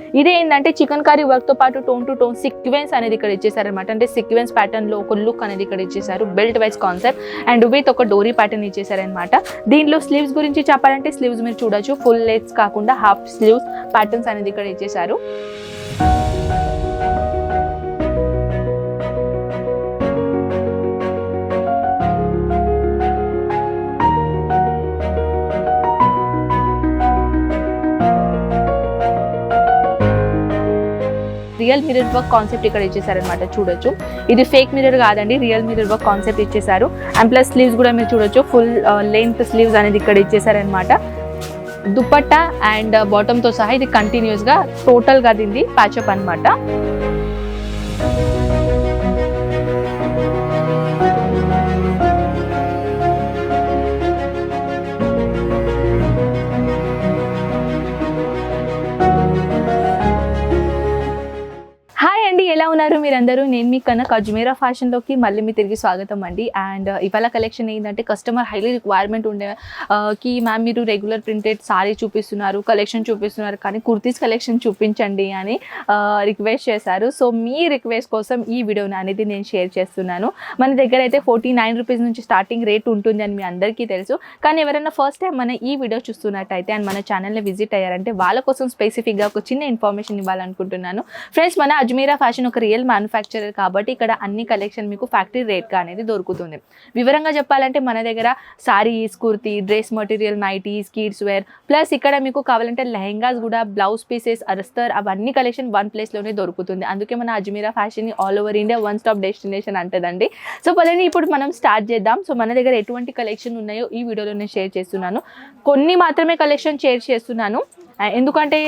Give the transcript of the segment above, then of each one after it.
ఇది ఏంటంటే chicken curry వర్క్తో పాటు టోన్ టు టోన్ సీక్వెన్స్ అనేది ఇక్కడ ఇచ్చేసారనమాట అంటే సీక్వెన్స్ ప్యాటర్న్లో ఒక లుక్ అనేది ఇక్కడ ఇచ్చేసారు belt wise concept and with ఒక డోరీ ప్యాటర్న్ ఇచ్చేసారనమాట దీంట్లో స్లీవ్స్ గురించి చెప్పాలంటే స్లీవ్స్ మీరు చూడొచ్చు. ఫుల్ లెగ్స్ కాకుండా హాఫ్ స్లీవ్స్ ప్యాటర్న్స్ అనేది ఇక్కడ ఇచ్చేసారు రియల్ మిరర్ వర్క్ కాన్సెప్ట్ ఇక్కడ ఇచ్చేసారనమాట చూడొచ్చు. ఇది ఫేక్ మిరర్ కాదండి రియల్ మిరర్ వర్క్ కాన్సెప్ట్ ఇచ్చేసారు. అండ్ ప్లస్ స్లీవ్స్ కూడా మీరు చూడొచ్చు ఫుల్ లెంత్ స్లీవ్స్ అనేది ఇక్కడ ఇచ్చేసారనమాట దుప్పట్ట అండ్ బాటమ్తో సహా ఇది కంటిన్యూస్గా టోటల్గా దీన్ని ప్యాచప్ అనమాట ఎలా ఉన్నారు మీరందరూ? నేను మీ కన్నా అజ్మీరా ఫ్యాషన్లోకి మళ్ళీ మీ తిరిగి స్వాగతం అండి. అండ్ uh, ఇవాళ కలెక్షన్ ఏంటంటే కస్టమర్ హైలీ రిక్వైర్మెంట్ ఉండే uh, కి మ్యామ్ మీరు రెగ్యులర్ ప్రింటెడ్ సారీ చూపిస్తున్నారు కలెక్షన్ చూపిస్తున్నారు కానీ కుర్తీస్ కలెక్షన్ చూపించండి అని uh, రిక్వెస్ట్ చేశారు. సో మీ రిక్వెస్ట్ కోసం ఈ వీడియోని అనేది నేను షేర్ చేస్తున్నాను. మన దగ్గర అయితే ఫోర్టీ నైన్ రూపీస్ నుంచి స్టార్టింగ్ రేట్ ఉంటుంది అని మీ అందరికీ తెలుసు. కానీ ఎవరైనా ఫస్ట్ టైం మన ఈ వీడియో చూస్తున్నట్టయితే అండ్ మన ఛానల్ని విజిట్ అయ్యారంటే వాళ్ళ కోసం స్పెసిఫిక్గా ఒక చిన్న ఇన్ఫర్మేషన్ ఇవ్వాలనుకుంటున్నాను. ఫ్రెండ్స్ మన అజ్మీరా ఫ్యాషన్ ఒక రియల్ మ్యానుఫ్యాక్చరర్ కాబట్టి ఇక్కడ అన్ని కలెక్షన్ మీకు ఫ్యాక్టరీ రేట్గా అనేది దొరుకుతుంది. వివరంగా చెప్పాలంటే మన దగ్గర saris kurti dress material nighties kids wear plus ఇక్కడ మీకు కావాలంటే లెహెంగాస్ కూడా బ్లౌజ్ పీసెస్ అరస్తర్ అవన్నీ కలెక్షన్ వన్ ప్లేస్లోనే దొరుకుతుంది. అందుకే మన Ajmeera fashion all over India one stop destination అంటదండి. So పదండి ఇప్పుడు మనం స్టార్ట్ చేద్దాం. సో మన దగ్గర ఎటువంటి కలెక్షన్ ఉన్నాయో ఈ వీడియోలో నేను షేర్ చేస్తున్నాను. కొన్ని మాత్రమే కలెక్షన్ షేర్ చేస్తున్నాను. ఎందుకంటే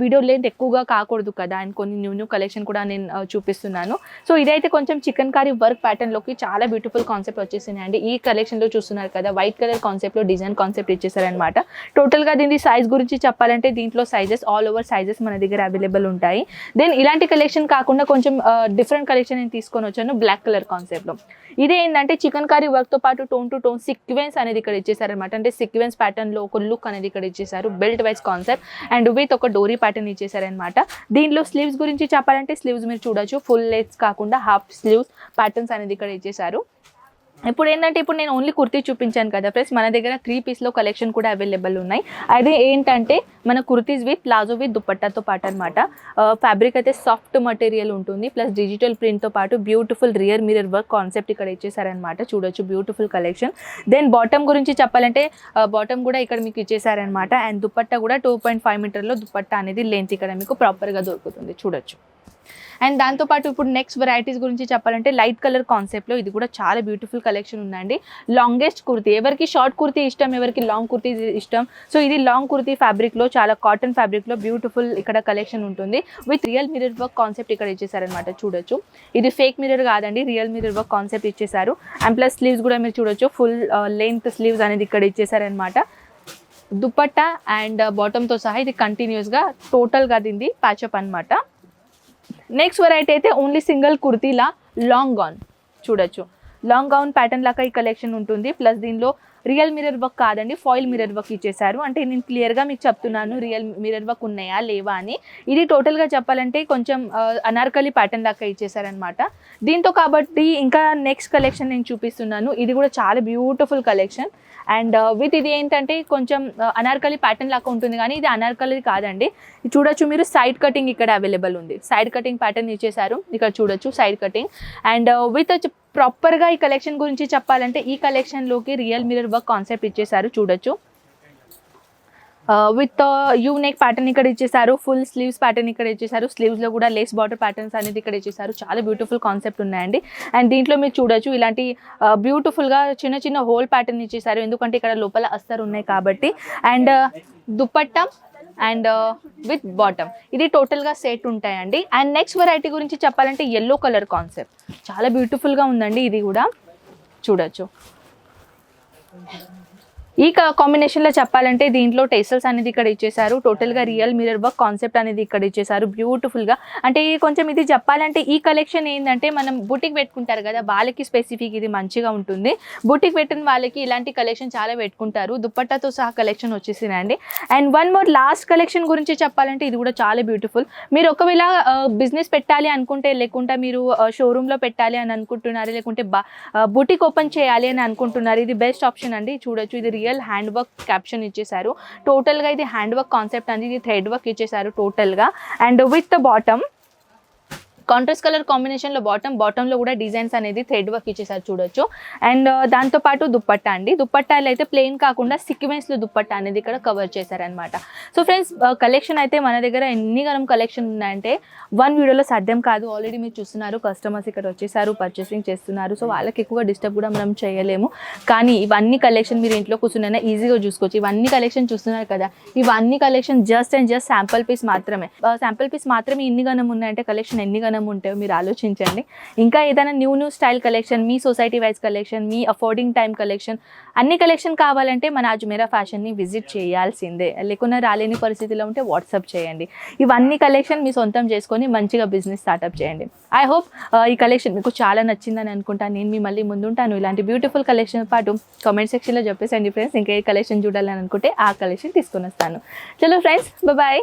వీడియో లెంత్ ఎక్కువగా కాకూడదు కదా అండ్ కొన్ని న్యూ న్యూ కలెక్షన్ కూడా నేను చూపిస్తున్నాను. సో ఇదైతే కొంచెం చికెన్ కర్రీ వర్క్ ప్యాటర్న్లోకి చాలా బ్యూటిఫుల్ కాన్సెప్ట్ వచ్చేసినాయండి. ఈ కలెక్షన్లో చూస్తున్నారు కదా వైట్ కలర్ కాన్సెప్ట్లో డిజైన్ కాన్సెప్ట్ ఇచ్చేసారనమాట టోటల్గా దీని సైజ్ గురించి చెప్పాలంటే దీంట్లో సైజెస్ ఆల్ ఓవర్ సైజెస్ మన దగ్గర అవైలబుల్ ఉంటాయి. దెన్ ఇలాంటి కలెక్షన్ కాకుండా కొంచెం డిఫరెంట్ కలెక్షన్ నేను తీసుకొని వచ్చాను బ్లాక్ కలర్ కాన్సెప్ట్లో ఇదే ఏంటంటే చికెన్ కర్రీ వర్క్తో పాటు టోన్ టు టోన్ సిక్వెన్స్ అనేది ఇక్కడ ఇచ్చేసారనమాట అంటే సిక్వెన్స్ ప్యాటర్న్లో ఒక లుక్ అనేది ఇక్కడ ఇచ్చేసారు belt wise concept and with ఒక డోరీ ప్యాటర్న్ ఇచ్చేసారనమాట దీనిలో స్లీవ్స్ గురించి చెప్పాలంటే స్లీవ్స్ మీరు చూడొచ్చు. ఫుల్ లెగ్స్ కాకుండా హాఫ్ స్లీవ్స్ ప్యాటర్న్స్ అనేది ఇక్కడ ఇచ్చేసారు ఇప్పుడు ఏంటంటే ఇప్పుడు నేను ఓన్లీ కుర్తీ చూపించాను కదా ఫ్రెండ్స్ మన దగ్గర త్రీ పీస్లో కలెక్షన్ కూడా అవైలబుల్ ఉన్నాయి. అదే ఏంటంటే మన కుర్తీస్ విత్ ప్లాజో విత్ దుపట్టాతో పాటు అనమాట ఫ్యాబ్రిక్ అయితే సాఫ్ట్ మటీరియల్ ఉంటుంది ప్లస్ డిజిటల్ ప్రింట్తో పాటు beautiful real mirror work concept ఇక్కడ ఇచ్చేసారనమాట చూడొచ్చు బ్యూటిఫుల్ కలెక్షన్ దెన్ బాటమ్ గురించి చెప్పాలంటే బాటమ్ కూడా ఇక్కడ మీకు ఇచ్చేసారనమాట అండ్ దుపట్టా కూడా టూ పాయింట్ ఫైవ్ మీటర్లో దుపట్టా అనేది లెంత్ ఇక్కడ మీకు ప్రాపర్గా దొరుకుతుంది. చూడొచ్చు. అండ్ దాంతోపాటు ఇప్పుడు నెక్స్ట్ వెరైటీస్ గురించి చెప్పాలంటే లైట్ కలర్ కాన్సెప్ట్లో ఇది కూడా చాలా బ్యూటిఫుల్ కలెక్షన్ ఉందండి. లాంగెస్ట్ కుర్తీ ఎవరికి షార్ట్ కుర్తీ ఇష్టం ఎవరికి లాంగ్ కుర్తీ ఇష్టం. సో ఇది లాంగ్ కుర్తీ ఫ్యాబ్రిక్లో చాలా కాటన్ ఫ్యాబ్రిక్లో బ్యూటిఫుల్ ఇక్కడ కలెక్షన్ ఉంటుంది. With real mirror work concept ఇక్కడ ఇచ్చేసారనమాట చూడొచ్చు. ఇది ఫేక్ మిరర్ కాదండి రియల్ మిరర్ వర్క్ కాన్సెప్ట్ ఇచ్చేసారు. అండ్ ప్లస్ స్లీవ్స్ కూడా మీరు చూడొచ్చు ఫుల్ లెంత్ స్లీవ్స్ అనేది ఇక్కడ ఇచ్చేసారనమాట దుప్పట్ట అండ్ uh, బాటమ్తో సహా ఇది కంటిన్యూస్గా టోటల్గా దింది ప్యాచప్ అనమాట నెక్స్ట్ వెరైటీ అయితే ఓన్లీ సింగిల్ కుర్తీలా లాంగ్ గౌన్ చూడొచ్చు. లాంగ్ గౌన్ ప్యాటర్న్ లాగా ఈ కలెక్షన్ ఉంటుంది. ప్లస్ దీనిలో రియల్ మిర్రర్ వర్క్ కాదండి ఫాయిల్ మిర్రర్ వర్క్ ఇచ్చేసారు అంటే నేను క్లియర్గా మీకు చెప్తున్నాను రియల్ మిరర్ వర్క్ ఉన్నాయా లేవా అని. ఇది టోటల్గా చెప్పాలంటే కొంచెం అనార్కలి ప్యాటర్న్ లాగా ఇచ్చేసారనమాట దీంతో కాబట్టి ఇంకా నెక్స్ట్ కలెక్షన్ నేను చూపిస్తున్నాను. ఇది కూడా చాలా బ్యూటిఫుల్ కలెక్షన్ అండ్ విత్ ఇది ఏంటంటే కొంచెం uh, అనార్కలి ప్యాటర్న్ లాగా ఉంటుంది కానీ ఇది అనార్కలి కాదండి. చూడొచ్చు మీరు సైడ్ కటింగ్ ఇక్కడ అవైలబుల్ ఉంది. సైడ్ కటింగ్ ప్యాటర్న్ ఇచ్చేసారు ఇక్కడ చూడొచ్చు సైడ్ కటింగ్ అండ్ విత్ ప్రాపర్గా ఈ కలెక్షన్ గురించి చెప్పాలంటే ఈ కలెక్షన్లోకి రియల్ మిరర్ వర్క్ కాన్సెప్ట్ ఇచ్చేసారు చూడొచ్చు. విత్ యూ నెక్ ప్యాటర్న్ ఇక్కడ ఇచ్చేసారు ఫుల్ స్లీవ్స్ ప్యాటర్న్ ఇక్కడ ఇచ్చేసారు స్లీవ్స్లో కూడా లేస్ బార్డర్ ప్యాటర్న్స్ అనేది ఇక్కడ ఇచ్చేసారు చాలా బ్యూటిఫుల్ కాన్సెప్ట్ ఉన్నాయండి. అండ్ దీంట్లో మీరు చూడొచ్చు ఇలాంటి బ్యూటిఫుల్గా చిన్న చిన్న హోల్ ప్యాటర్న్ ఇచ్చేసారు ఎందుకంటే ఇక్కడ లోపల అస్తర్ ఉన్నాయి కాబట్టి. అండ్ దుప్పట్టం అండ్ uh, విత్ బాటమ్ ఇది టోటల్గా సెట్ ఉంటాయండి. అండ్ నెక్స్ట్ వెరైటీ గురించి చెప్పాలంటే ఎల్లో కలర్ కాన్సెప్ట్ చాలా బ్యూటిఫుల్గా ఉందండి ఇది కూడా. చూడొచ్చు. ఈ కాంబినేషన్లో చెప్పాలంటే దీంట్లో టేసల్స్ అనేది ఇక్కడ ఇచ్చేసారు టోటల్గా రియల్ మిరర్ వర్క్ కాన్సెప్ట్ అనేది ఇక్కడ ఇచ్చేసారు బ్యూటిఫుల్గా. అంటే కొంచెం ఇది చెప్పాలంటే ఈ కలెక్షన్ ఏంటంటే మనం బుటిక్ పెట్టుకుంటారు కదా వాళ్ళకి స్పెసిఫిక్ ఇది మంచిగా ఉంటుంది. బుటిక్ పెట్టిన వాళ్ళకి ఇలాంటి కలెక్షన్ చాలా పెట్టుకుంటారు. దుప్పట్టాతో సహా కలెక్షన్ వచ్చేసిందండి and one more last collection గురించి చెప్పాలంటే ఇది కూడా చాలా బ్యూటిఫుల్ మీరు ఒకవేళ బిజినెస్ పెట్టాలి అనుకుంటే లేకుంటే మీరు షోరూమ్లో పెట్టాలి అని అనుకుంటున్నారు లేకుంటే బుటిక్ ఓపెన్ చేయాలి అని అనుకుంటున్నారు ఇది బెస్ట్ ఆప్షన్ అండి. చూడొచ్చు. ఇది రియల్ హ్యాండ్ వర్క్ క్యాప్షన్ ఇచ్చేసారు టోటల్గా ఇది హ్యాండ్ వర్క్ కాన్సెప్ట్ అనేది ఇది థ్రెడ్ వర్క్ ఇచ్చేసారు టోటల్గా and with the bottom contrast colour కాంబినేషన్లో బాటమ్ బాటంలో కూడా డిజైన్స్ అనేది థ్రెడ్ వర్క్ ఇచ్చేసారు చూడొచ్చు. అండ్ uh, దాంతోపాటు దుప్పట్టా అండి. దుప్పట్టాలు అయితే ప్లెయిన్ కాకుండా సిక్వెన్స్లో దుప్పట్టా అనేది ఇక్కడ కవర్ చేశారనమాట సో ఫ్రెండ్స్ కలెక్షన్ అయితే మన దగ్గర ఎన్ని గరం కలెక్షన్ ఉందంటే వన్ వీడియోలో సాధ్యం కాదు. ఆల్రెడీ మీరు చూస్తున్నారు కస్టమర్స్ ఇక్కడ వచ్చేసారు పర్చేసింగ్ చేస్తున్నారు. సో వాళ్ళకి ఎక్కువ డిస్టర్బ్ కూడా మనం చేయలేము. కానీ ఇవన్నీ కలెక్షన్ మీరు ఇంట్లో కూర్చున్నా ఈజీగా చూసుకోవచ్చు. ఇవన్నీ కలెక్షన్ చూస్తున్నారు కదా ఇవన్నీ collection just and just sample piece మాత్రమే. Uh, శాంపుల్ పీస్ మాత్రమే ఇన్ని గనం ఉన్నాయంటే కలెక్షన్ ఎన్ని గనం ఉంటే మీరు ఆలోచించండి. ఇంకా ఏదైనా న్యూ న్యూ స్టైల్ కలెక్షన్ మీ సొసైటీ వైజ్ కలెక్షన్ మీ అఫోర్డింగ్ టైం కలెక్షన్ అన్ని కలెక్షన్ కావాలంటే మన అజ్మేరా ఫ్యాషన్ని విజిట్ చేయాల్సిందే. లేకున్నా రాలేని పరిస్థితిలో ఉంటే వాట్సాప్ చేయండి. ఇవన్నీ కలెక్షన్ మీ సొంతం చేసుకొని మంచిగా బిజినెస్ స్టార్ట్అప్ చేయండి. ఐ హోప్ uh, ఈ కలెక్షన్ మీకు చాలా నచ్చిందని అనుకుంటాను నేను మీ మళ్ళీ ముందుంటాను. ఇలాంటి బ్యూటిఫుల్ కలెక్షన్ పాటు కామెంట్ సెక్షన్లో చెప్పేసండి ఫ్రెండ్స్ ఇంకా ఏ కలెక్షన్ చూడాలని అనుకుంటే ఆ కలెక్షన్ తీసుకొని వస్తాను. చలో ఫ్రెండ్స్ బాయ్